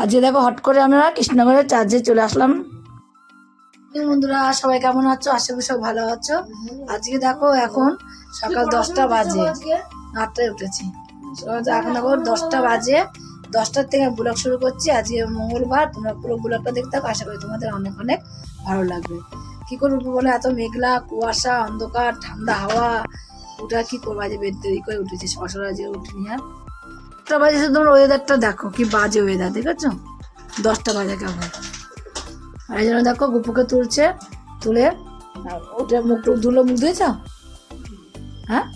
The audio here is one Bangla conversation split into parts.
আজকে দেখো হট করে আমরা কৃষ্ণনগরের চার্জে চলে আসলাম। বন্ধুরা, সবাই কেমন আছো? আশা করি সব ভালো আছো। আজকে দেখো এখন সকাল দশটা বাজে। আটটায় উঠেছি। সকাল এখন দেখো দশটা বাজে। দশটার থেকে ব্লগ শুরু করছি। আজকে মঙ্গলবার। তোমরা পুরো ব্লগটা দেখতে থাকো। আশা করি তোমাদের অনেক অনেক ভালো লাগবে। কি করে উঠবো বলে? এত মেঘলা, কুয়াশা, অন্ধকার, ঠান্ডা হাওয়া। ওটা কি করব? আজ বের দেরি করে উঠেছি। সকাল আজকে উঠিনি আর দশটা বাজে শুধু তোমরা ওয়েদারটা দেখো, কি বাজে ওয়েদার দেখেছ? দশটা বাজে কেমন? আর এই জন্য দেখো, গুপুকে তুলছে, তুলে ওটা মুখ টুক ধুলো, মুখ ধুয়েছ? হ্যাঁ?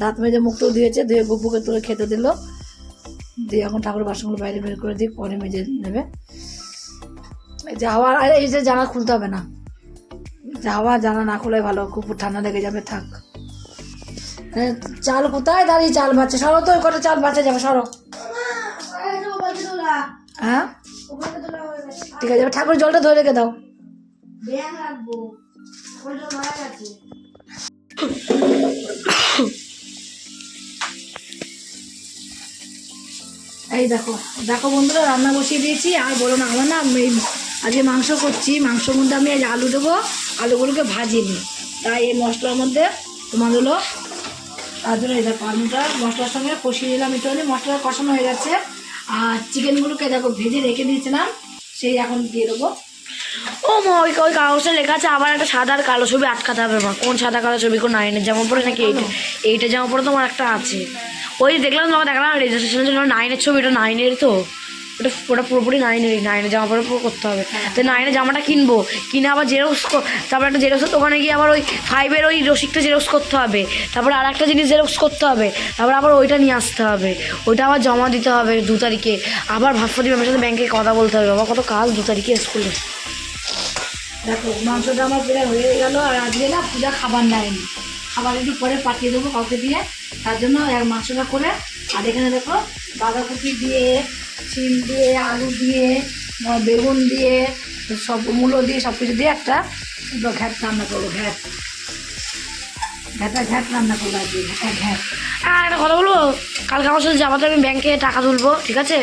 দাঁত মেজে মুখ টুক ধুয়েছে, ধুয়ে গুপুকে তুলে খেতে দিল। দিয়ে এখন ঠাকুর বাসনগুলো বাইরে বের করে দিই পরে মেজে নেবে। এই যে হাওয়া, আরে এই যে জানা খুলতে হবে না। যে হাওয়া জানা না খুলে ভালো খুব ঠান্ডা লেগে যাবে, থাক। চাল কোথায়? দাঁড়িয়ে চাল বাচ্চা সরো তো কটা চাল বাচ্চা যাবে, সরো। হ্যাঁ? ঠিক আছে ঠাকুর জলটা ধরে রেখে দাও। এই দেখো দেখো বন্ধুরা, রান্না বসিয়ে দিয়েছি। আর বলো না, আমার না এই আজকে মাংস করছি। মাংসর মধ্যে আমি আজ আলু দেবো, আলুগুলোকে ভাজিনি তাই এই মশলার মধ্যে তোমার হলো তার জন্য এই দেখো আলুটা মশলার সঙ্গে কষিয়ে দিলাম একটু মশলা কষানো হয়ে গেছে। আর চিকেনগুলোকে দেখো ভেজে রেখে দিয়েছিলাম সেই এখন দিয়ে দেবো। ও মা ওই ওই কাগজটা লেখা আছে আবার একটা সাদা আর কালো ছবি আটকাতে হবে মা। কোন সাদা কালো ছবি কোন নাইনের জামা পরে নাকি এইটা? এইটা জামা পরে তোমার একটা আছে। ওই দেখলাম তোমাকে দেখলাম রেজিস্ট্রেশনের জন্য নাইনের ছবি এটা নাইনের তো। ওটা ওটা পুরোপুরি নাইনেরই নাইনের জামা পরে পুরো করতে হবে। তো নাইনের জামাটা কিনবো। কিনে আবার জেরক্স তারপর একটা জেরক্সের দোকানে গিয়ে আবার ওই ফাইভের ওই রসিকটা জেরক্স করতে হবে। তারপর আর একটা জিনিস জেরক্স করতে হবে। তারপর আবার ওইটা নিয়ে আসতে হবে। ওইটা আবার জমা দিতে হবে দু তারিখে। আবার ভাবপতি ম্যামের সাথে ব্যাংকে কথা বলতে হবে। বাবা, কত কাজ দু তারিখে স্কুলে। দেখো মাংসটা আমার প্রায় হয়ে গেল আর আজকে না পূজা খাবার নেয়নি খাবার একটু পরে পাঠিয়ে দেবো কাউকে দিয়ে। তার জন্য এক মাংসটা করে। আর এখানে দেখো বাঁধাকপি দিয়ে সিম দিয়ে আলু দিয়ে বেগুন দিয়ে সব মূলো দিয়ে সব কিছু দিয়ে একটা ঘ্যাট রান্না করব ঘ্যাট। ঘ্যাটা ঘ্যাট রান্না করব আজকে ঘ্যাটা ঘ্যাট। আর একটা কথা বলব কালকে আমার সাথে যাবাতে আমি ব্যাংকে টাকা তুলবো ঠিক আছে?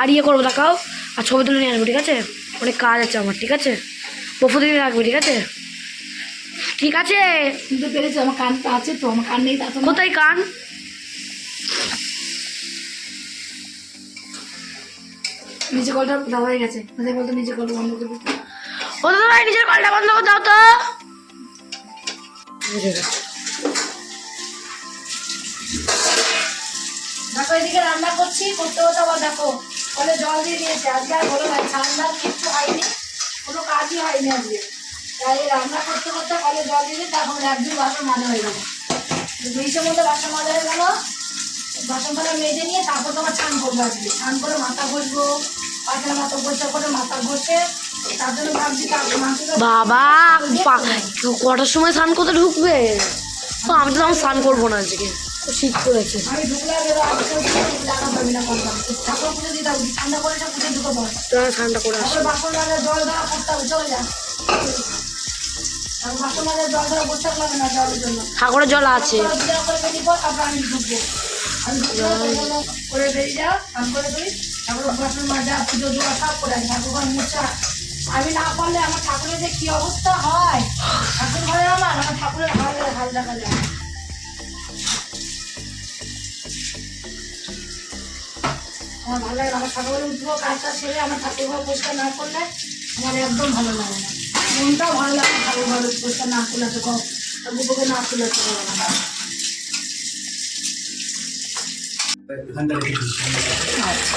আর ইয়ে করব টাকাও আর ছবি তুলে নিয়ে আসব ঠিক আছে? অনেক কাজ আছে আমার ঠিক আছে? পফু দিনে রাখবে ঠিক আছে? ঠিক আছে? কিন্তু পেরেছি আমার কানটা আছে তো আমার কান নেই কোথায় কান? নিচে কলটা দেওয়া হয়ে গেছে। নিচে বলতো নিচে কলটা বন্ধ করে দিতে। ও দাদা ভাই নিজের কলটা বন্ধ করে দাও তো। দেখো এদিকে রান্না করছি করতে করতে আবার দেখো কলে জল দিয়ে দিয়েছে। আজকে আর বলো না ঠান্ডা কিচ্ছু হয়নি কোনো কাজই হয়নি আজকে। তাই রান্না করতে করতে কলে জল দিয়ে দিই তখন একদিন বাসন মাজা হয়ে গেল গ্রীষ্মের মধ্যে বাসন মাজা হয়ে গেল। বাসন মাজা নিয়ে তারপর তোমার স্নান করব আজকে স্নান করে মাথা ঘষবো পাতলা মাথা পরিষ্কার করে মাথা ঘষে তার জন্য ভাবছি বাবা কটার সময় স্নান করতে ঢুকবে? তো আমি তো তখন স্নান করব না আজকে। শীত করেছে আমি ঠান্ডা করে আসো। বাসন জল দেওয়া করতে হবে চলে যা। ঠাকুরের জল আছে। করে বেরিয়ে যাও করে দিই। তারপরে বাসন মাজা পুজো দেওয়া সব করে ঠাকুর ঘর আমি না পারলে আমার ঠাকুরের যে কি অবস্থা হয়? ঠাকুর ঘরে আমার আমার ঠাকুরের হাল হাল দেখা যায়। আমার ভালো লাগে। আমার ঠাকুর উঠবো, কাজটা সেরে আমার ঠাকুর ঘর পরিষ্কার না করলে আমার একদম ভালো লাগে না। মনটাও ভালো লাগে ঠাকুর ঘর পরিষ্কার না করলে তো ঠাকুরকে না করলে তো ভালো লাগে না। আচ্ছা।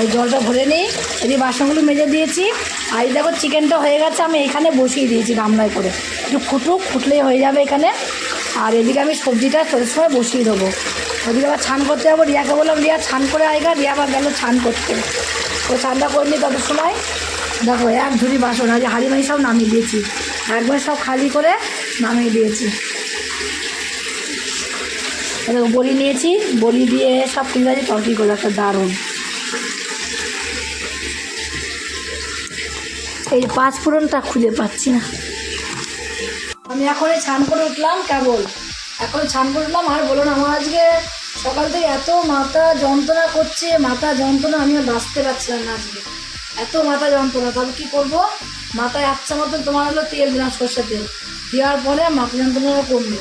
এই জলটা ভরে নিই। এদিকে বাসনগুলো মেজে দিয়েছি। আর এই দেখো চিকেনটা হয়ে গেছে, আমি এখানে বসিয়ে দিয়েছি গামলায় করে। একটু ফুটুক ফুটলেই হয়ে যাবে এখানে। আর এদিকে আমি সবজিটা তোদের সময় বসিয়ে দেবো। ওদিকে আবার ছান করতে যাব। রিয়াকে বললাম, রিয়া, ছান করে আয়গা রিয়া আবার গেল ছান করতে। ও ছানটা করে নিই তত সময় দেখো, এক ঝুড়ি বাসন আজ হাড়ি মাড়ি সব নামিয়ে দিয়েছি। একবার সব খালি করে নামিয়ে দিয়েছি। বড়ি নিয়েছি, বলি দিয়ে সব ঠিক আছে তরকি করে একটা দারুণ। এই পাঁচ ফোড়নটা খুঁজে পাচ্ছি না। আমি এখন ছান করে উঠলাম, কেবল। এখন ছান করে উঠলাম, আর বলুন আমার আজকে সকাল থেকে এত মাথা যন্ত্রণা করছে, মাথা যন্ত্রণা আমি আর বাঁচতে পারছিলাম না আজকে। এত মাথা যন্ত্রণা তবে কী করব? মাথায় আচ্ছা মতন তোমার হলো তেল দিলাম সর্ষের তেল। দেওয়ার পরে মাথা যন্ত্রণাটা কমলো।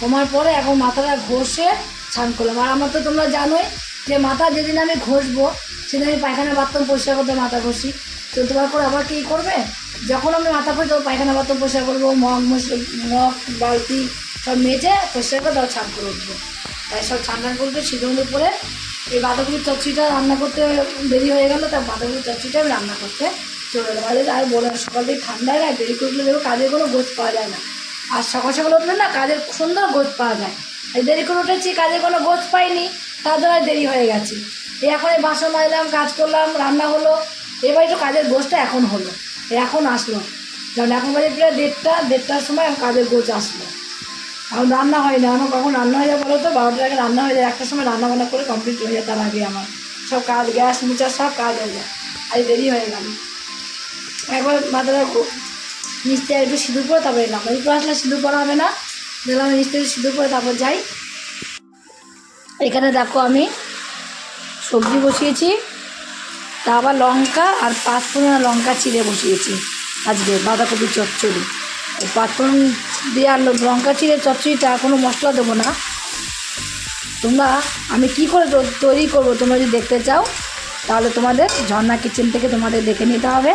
কমার পরে এখন মাথাটা ঘষে স্নান করলাম। আর আমার তো তোমরা জানোই যে মাথা যেদিন আমি ঘষবো, সেদিন আমি পায়খানা বাথরুম পরিষ্কার করতে মাথা ঘষি। তো তোমার করে আবার কী করবে? যখন আমি মাথা ঘষি তখন পায়খানা বাথরুম পরিষ্কার করব, মগ মশ- মগ, বালতি সব মেজে পরিষ্কার করে তারপর ছান করে উঠবো। তাই সব ঠান্ডা করবে সিদ্ধ পরে এই বাঁধাকপির চচ্চিটা রান্না করতে দেরি হয়ে গেলো তার বাঁধাকপির চচ্চিটা আমি রান্না করতে চলে গেলাম আর বলে সকাল ঠান্ডায় না, দেরি করলে দেখো কাজে কোনো গোছ পাওয়া যায় না। আর সকাল সকাল উঠলে না কাজের সুন্দর গোছ পাওয়া যায়। এই দেরি করে উঠেছি কাজের কোনো গোছ পাইনি, তার জন্য দেরি হয়ে গেছে। এই এখন এই বাসন মাজলাম, কাজ করলাম, রান্না হলো। এবার একটু কাজের গোছটা এখন হলো এখন আসলো। কারণ এখন বাজে প্রায় দেড়টা, দেড়টার সময় কাজের গোছ আসলো। এখন রান্না হয় না আমার কখন রান্না হয়ে যায় বলো তো? বারোটার আগে রান্না হয়ে যায়, একটার সময় রান্না বান্না করে কমপ্লিট হয়ে যায় তার আগে আমার। সব কাজ, গ্যাস মুচার সব কাজ হয়ে যায়। আজ দেরি হয়ে গেল। একবার মাথাটা মিস্ত্রি একটু সিঁদুর পরে তারপরে এলাম। এরপর আসলে সিঁদুর পরা হবে না। দিলাম মিস্ত্রি সিঁদুর পরে তারপর যাই। এখানে দেখো আমি সবজি বসিয়েছি, তা আবার লঙ্কা আর পাঁচ ফোড়ন লঙ্কা চিড়ে বসিয়েছি আজকে, বাঁধাকপি চচ্চড়ি। এই পাঁচ ফোড়ন দিয়ে আর লঙ্কা চিড়ে চচ্চড়িটা কোনো মশলা দেবো না। তোমরা, আমি কি করে তৈরি করব তোমরা যদি দেখতে চাও, তাহলে তোমাদের ঝর্ণা কিচেন থেকে তোমাদের দেখে নিতে হবে।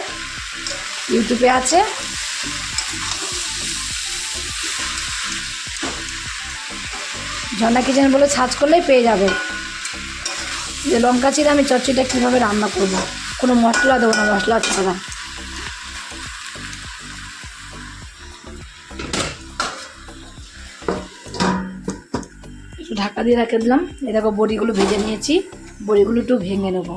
ইউটিউবে আছে। ঝর্ণা কিচেন বলে সার্চ করলেই পেয়ে যাবে। যে লঙ্কা চিড়ে আমি চচ্চড়িটা কীভাবে রান্না করব? কোনো মশলা দেবো না, মশলা ছাড়া। একটু ঢাকা দিয়ে রেখে দিলাম। এই দেখো বড়িগুলো ভেজে নিয়েছি। বড়িগুলো একটু ভেঙে নেব।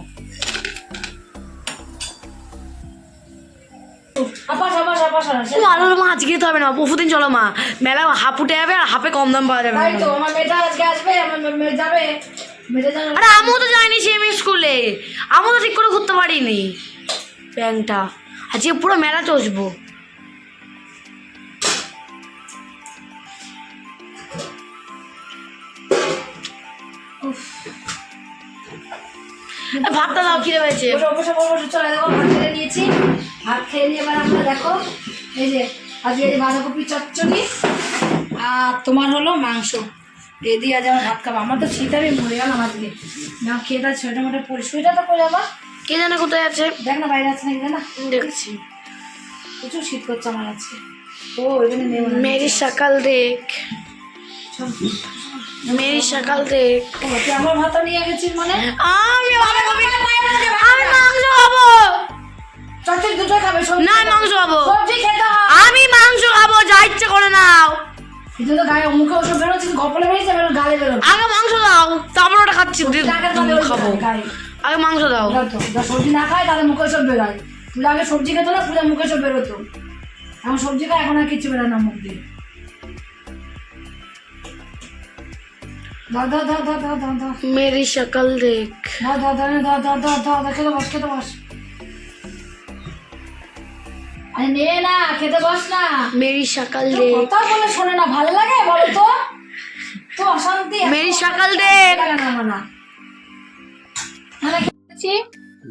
আলুর মা আজকে যেতে হবে না পরশুদিন চলো মা। মেলা হাফ উঠে যাবে আর হাফে কম দাম পাওয়া যাবে। তো আমার মেয়েটা আজকে আসবে আমার মেয়ে যাবে। আরে আমিও তো যাইনি সেমি স্কুলে। আমিও তো ঠিক করে ঘুরতে পারিনি। ব্যাংকটা আজকে পুরো মেলা চসবো ভাতটা দাও খিদে পেয়েছে। নিয়েছি। ভাত খেয়ে নিয়ে এবার আমরা দেখো এই যে আজকে এই বাঁধাকপি চচ্চড়ি আর তোমার হলো মাংস। এ দিয়ে আজ আমার ভাত খাব। আমার তো শীত আমি মরে গেলাম আজকে। না খেয়ে তার ছোটো মোটো পরি সুইটারটা পরে যাবা কে জানে কোথায় আছে? দেখ না বাইরে আছে নাকি না। দেখছি। প্রচুর শীত করছে আমার আজকে। ও এখানে না মেরি সকাল দেখ। মেরি সকাল দেখ। আমার ভাতা নিয়ে গেছিস মানে? আমি আমি মাংস খাব। চচ্চড়ি দুটোই খাবে না আমি মাংস খাব সবজি খেতে হয় আমি মাংস খাব যা ইচ্ছে করে নাও কিন্তু তো গায়ে মুখে ওসব বেরোচ্ছিস গপলে বেরিয়েছে বেরো গালে বেরো আগে মাংস দাও তারপর ওটা খাচ্ছি খাব আগে মাংস দাও সবজি না খায় তাহলে মুখে সব বেরোয় তুই আগে সবজি খেতো না পূজা মুখে সব বেরোতো এখন সবজি খায় এখন আর কিছু বেরোয় না মুখ দিয়ে মেরি দাও দাও খেতে বস খেতে বস আরে নে না খেতে বস না। মেরি সকাল কথা বলে শোনে না ভালো লাগে? বলো তো। তো অশান্তি মেরি সকাল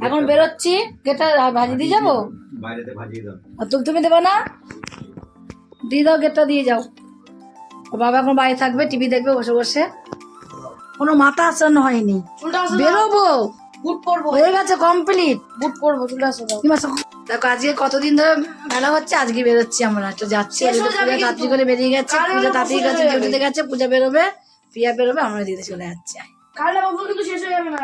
এখন বেরোচ্ছি। গেটা ভাজি দিয়ে যাব? বাইরেতে ভাজিয়ে দাও। আর তুমি তুমি দেবো না? দিয়ে দাও গেটটা দিয়ে যাও। ও বাবা এখন বাড়ি থাকবে টিভি দেখবে বসে বসে। কোনো মাথা আসানো হয়নি। বেরোবো। বুট পরবো। হয়ে গেছে কমপ্লিট বুট পরবো চলে আসো দেখো আজকে কতদিন ধরে মেলা হচ্ছে আজকে বেরোচ্ছি আমরা। একটু যাচ্ছি পূজা তাড়াতাড়ি করে বেরিয়ে গেছে পূজা তাড়াতাড়ি গেছে ডিউটিতে গেছে পূজা বেরোবে প্রিয়া বেরোবে আমরা দিতে চলে যাচ্ছি। কাল কিন্তু শেষ হয়ে যাবে না।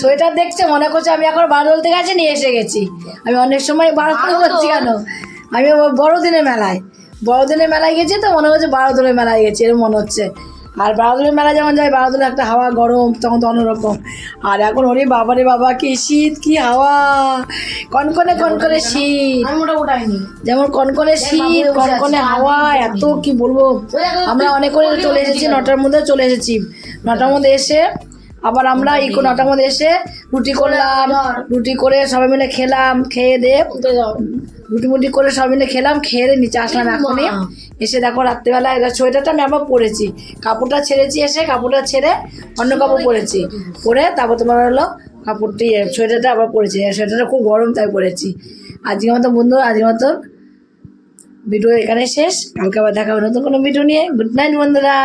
সোয়েটার দেখছে মনে করছে আমি এখন বারদোল থেকে আছে নিয়ে এসে গেছি। আমি অনেক সময় বারদোল করছি কেন? আমি বড়দিনের মেলায়। বড়দিনের মেলায় গেছি তো মনে হচ্ছে বারো বারোদোলের মেলায় গেছি এরকম মনে হচ্ছে। আর বারোদোলের মেলায় যেমন যায় বারোদোলে একটা হাওয়া গরম তখন তো অন্যরকম। আর এখন ওরে বাবারে বাবা কি শীত কি হাওয়া। কনকনে কনকনে শীত। যেমন কনকনে শীত কনকনে হাওয়া এত কি বলব? আমরা অনেক করে চলে এসেছি নটার মধ্যে চলে এসেছি। নটার মধ্যে এসে আবার আমরা ইকো নটার মধ্যে এসে রুটি করলাম রুটি করে সবাই মিলে খেলাম খেয়ে দিয়ে রুটি মুটি করে সবাই মিলে খেলাম খেয়ে দিয়ে নিচে আসলাম এখনই। এসে দেখো রাত্রিবেলা এটা সোয়েটারটা আমি আবার পরেছি। কাপড়টা ছেড়েছি এসে কাপড়টা ছেড়ে অন্য কাপড় পরেছি। পরে তারপর তোমার হলো কাপড়টি সোয়েটারটা আবার পরেছি। সোয়েটারটা খুব গরম তাই পরেছি। আজকের মতো বন্ধু আজকের মতো ভিডিও এখানে শেষ। কালকে আবার দেখা হবে নতুন কোনো ভিডিও নিয়ে। গুড নাইট বন্ধুরা।